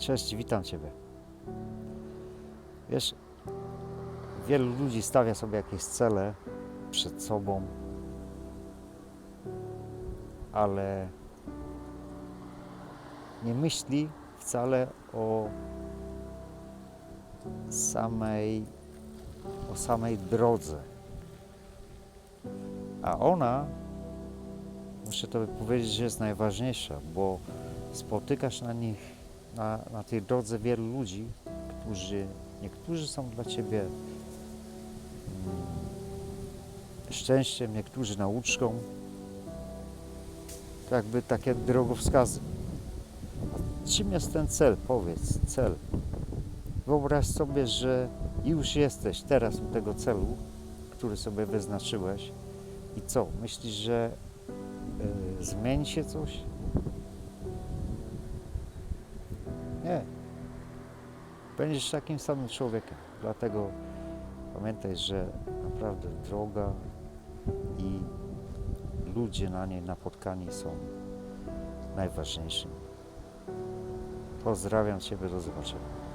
Cześć, witam Ciebie. Wiesz, wielu ludzi stawia sobie jakieś cele przed sobą, ale nie myśli wcale o samej, o samej drodze. A ona, muszę Tobie powiedzieć, że jest najważniejsza, bo spotykasz na nich, na, na tej drodze wielu ludzi, którzy, niektórzy są dla Ciebie mm, szczęściem, niektórzy nauczką. To jakby takie drogowskazy. Czym jest ten cel? Powiedz, cel. Wyobraź sobie, że już jesteś teraz u tego celu, który sobie wyznaczyłeś. I co? Myślisz, że y, zmieni się coś? Będziesz takim samym człowiekiem. Dlatego pamiętaj, że naprawdę droga i ludzie na niej napotkani są najważniejszym. Pozdrawiam Ciebie, do zobaczenia.